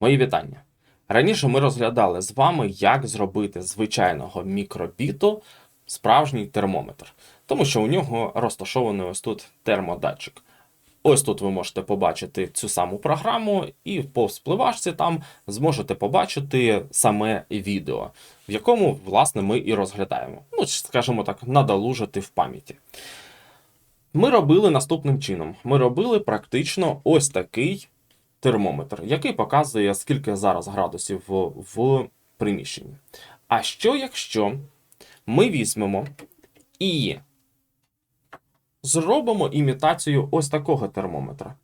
Мої вітання. Раніше ми розглядали з вами, як зробити звичайного мікробіту справжній термометр, тому що у нього розташований ось тут термодатчик. Ось тут ви можете побачити цю саму програму, і по вспливашці там зможете побачити саме відео, в якому, власне, ми і розглядаємо. Ну, скажімо так, надолужити в пам'яті. Ми робили наступним чином: ми робили практично ось такий термометр, який показує, скільки зараз градусів в, приміщенні. А що якщо ми візьмемо і зробимо імітацію ось такого термометра?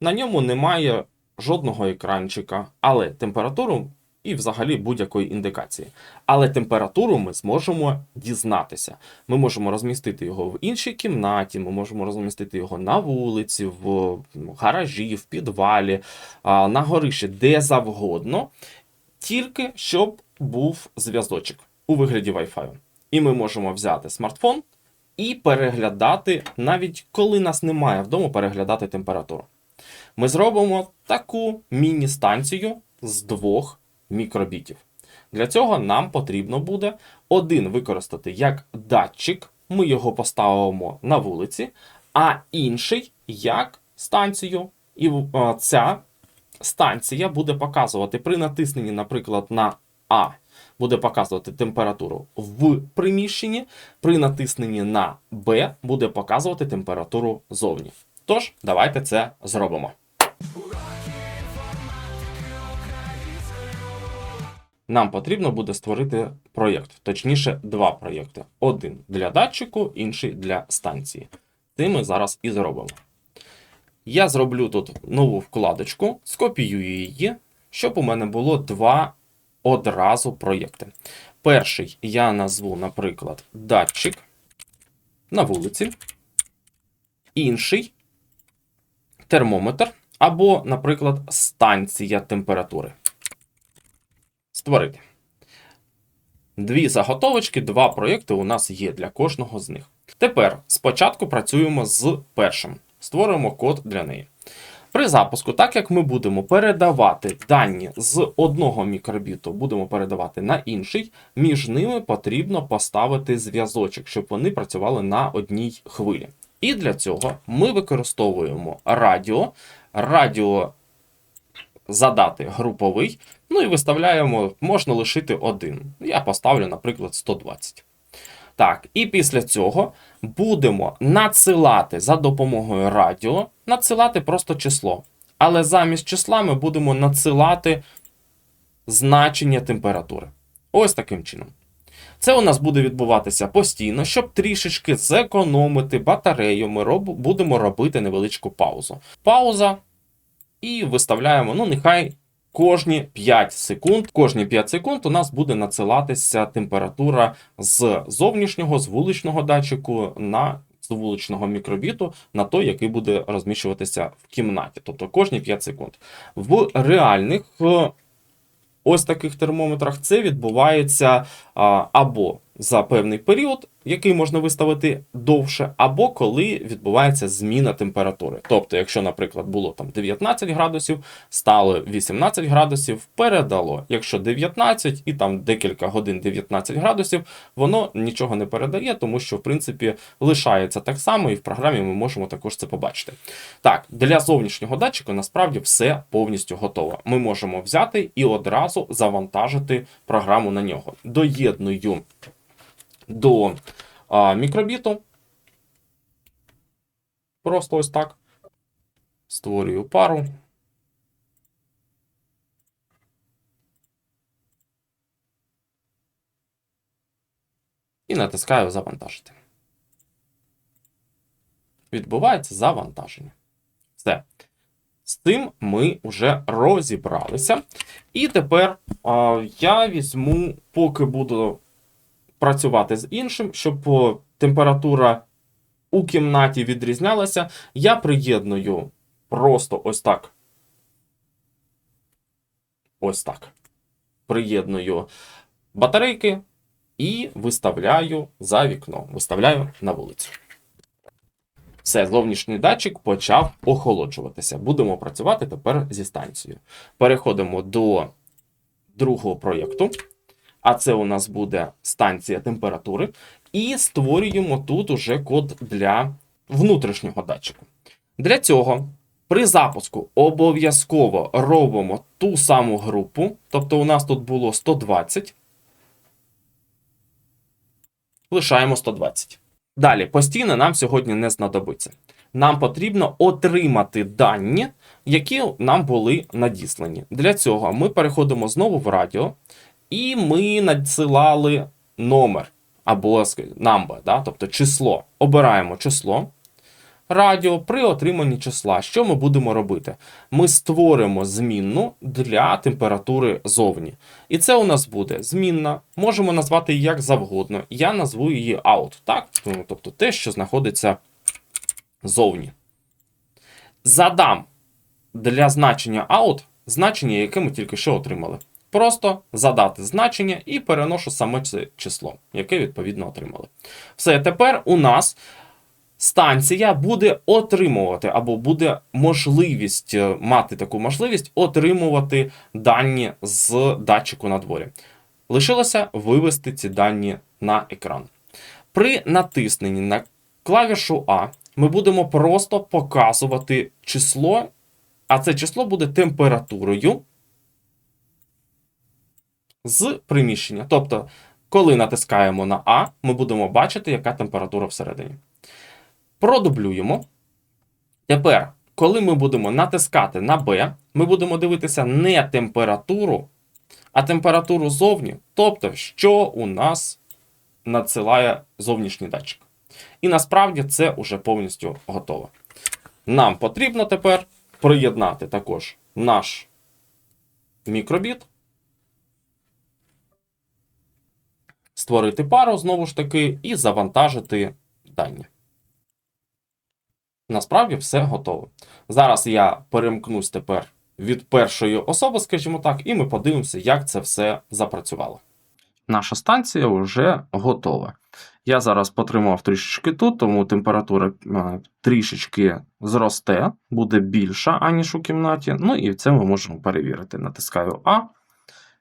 На ньому немає жодного екранчика, але температуру і взагалі будь-якої індикації. Але температуру ми зможемо дізнатися. Ми можемо розмістити його в іншій кімнаті, ми можемо розмістити його на вулиці, в гаражі, в підвалі, на горищі, де завгодно, тільки щоб був зв'язочок у вигляді Wi-Fi. І ми можемо взяти смартфон і переглядати, навіть коли нас немає вдома, переглядати температуру. Ми зробимо таку міні-станцію з двох мікробітів. Для цього нам потрібно буде один використати як датчик, ми його поставимо на вулиці, а інший як станцію. І е, ця станція буде показувати при натисненні, наприклад, на А. Буде показувати температуру в приміщенні, при натисненні на Б буде показувати температуру зовні. Тож, давайте це зробимо. Нам потрібно буде створити проєкт, точніше, два проєкти: один для датчику, інший для станції. Це ми зараз і зробимо. Я зроблю тут нову вкладочку, скопіюю її, щоб у мене було два одразу проєкти. Перший я назву, наприклад, датчик на вулиці, інший термометр, або, наприклад, станція температури. Створити. Дві заготовочки, два проєкти у нас є для кожного з них. Тепер спочатку працюємо з першим. Створюємо код для неї. При запуску, так як ми будемо передавати дані з одного мікробіту, будемо передавати на інший, між ними потрібно поставити зв'язочок, щоб вони працювали на одній хвилі. І для цього ми використовуємо радіо, радіо задати груповий, ну і виставляємо, можна лишити один. Я поставлю, наприклад, 120. Так, і після цього будемо надсилати за допомогою радіо, надсилати просто число. Але замість числа ми будемо надсилати значення температури. Ось таким чином. Це у нас буде відбуватися постійно, щоб трішечки зекономити батарею, ми роб... будемо робити невеличку паузу. Пауза. І виставляємо, ну, нехай кожні 5 секунд. Кожні 5 секунд у нас буде надсилатися температура з зовнішнього, з вуличного датчику на з вуличного мікробіту на той, який буде розміщуватися в кімнаті. Тобто кожні 5 секунд. В реальних е, ось таких термометрах це відбувається або за певний період, який можна виставити довше, або коли відбувається зміна температури. Тобто, якщо, наприклад, було там 19 градусів, стало 18 градусів, передало. Якщо 19 і там декілька годин 19 градусів, воно нічого не передає, тому що в принципі лишається так само, і в програмі ми можемо також це побачити. Так, для зовнішнього датчика насправді все повністю готово. Ми можемо взяти і одразу завантажити програму на нього. Доєдную до а, мікробіту. Просто ось так. Створюю пару. І натискаю завантажити. Відбувається завантаження. Все. З цим ми вже розібралися. І тепер а, я візьму, поки буду працювати з іншим, щоб температура у кімнаті відрізнялася, я приєдную просто ось так. Ось так. Приєдную батарейки і виставляю за вікно. Виставляю на вулицю. Все, зовнішній датчик почав охолоджуватися. Будемо працювати тепер зі станцією. Переходимо до другого проєкту. А це у нас буде станція температури. І створюємо тут уже код для внутрішнього датчику. Для цього при запуску обов'язково робимо ту саму групу. Тобто, у нас тут було 120. Лишаємо 120. Далі, постійно нам сьогодні не знадобиться. Нам потрібно отримати дані, які нам були надіслані. Для цього ми переходимо знову в радіо, і ми надсилали номер або number, да? тобто число. Обираємо число. Радіо при отриманні числа. Що ми будемо робити? Ми створимо змінну для температури зовні. І це у нас буде змінна. Можемо назвати її як завгодно. Я назву її out, так? Ну, Тобто те, що знаходиться зовні. Задам для значення out значення, яке ми тільки що отримали. Просто задати значення і переношу саме це число, яке відповідно отримали. Все, тепер у нас станція буде отримувати або буде можливість е, мати таку можливість отримувати дані з датчику на дворі. Лишилося вивести ці дані на екран. При натисненні на клавішу А ми будемо просто показувати число, а це число буде температурою з приміщення. Тобто, коли натискаємо на А, ми будемо бачити, яка температура всередині. Продублюємо. Тепер, коли ми будемо натискати на Б, ми будемо дивитися не температуру, а температуру зовні, тобто, що у нас надсилає зовнішній датчик. І насправді це вже повністю готово. Нам потрібно тепер приєднати також наш мікробіт, створити пару знову ж таки, і завантажити дані. Насправді все готово. Зараз я перемкнусь тепер від першої особи, скажімо так, і ми подивимося, як це все запрацювало. Наша станція вже готова. Я зараз потримав трішечки тут, тому температура е, трішечки зросте, буде більша, аніж у кімнаті. Ну і це ми можемо перевірити. Натискаю А,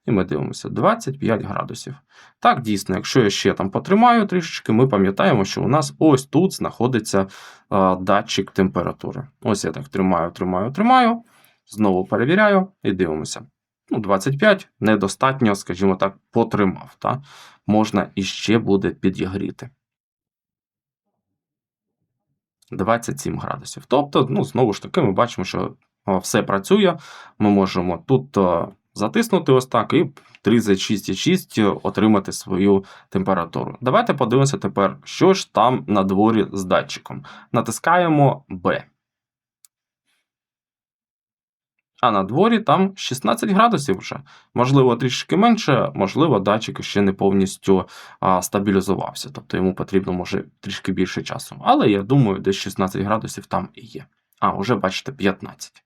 і ми дивимося 25 градусів. Так, дійсно, якщо я ще там потримаю трішечки, ми пам'ятаємо, що у нас ось тут знаходиться е, датчик температури. Ось я так тримаю, тримаю, тримаю. Знову перевіряю і дивимося. Ну, 25 недостатньо, скажімо так, потримав. Та? Можна іще буде підігріти. 27 градусів. Тобто, ну, знову ж таки, ми бачимо, що все працює. Ми можемо тут а, затиснути ось так і 36,6 отримати свою температуру. Давайте подивимося тепер, що ж там на дворі з датчиком. Натискаємо B. А на дворі там 16 градусів вже. Можливо, трішки менше, можливо, датчик ще не повністю а, стабілізувався. Тобто йому потрібно може трішки більше часу. Але я думаю, десь 16 градусів там і є. А, вже бачите, 15.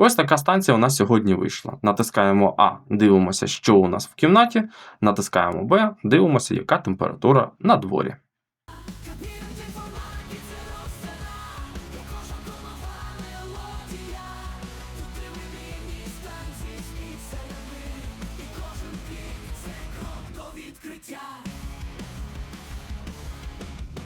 Ось така станція у нас сьогодні вийшла. Натискаємо А, дивимося, що у нас в кімнаті. Натискаємо Б, дивимося, яка температура на дворі.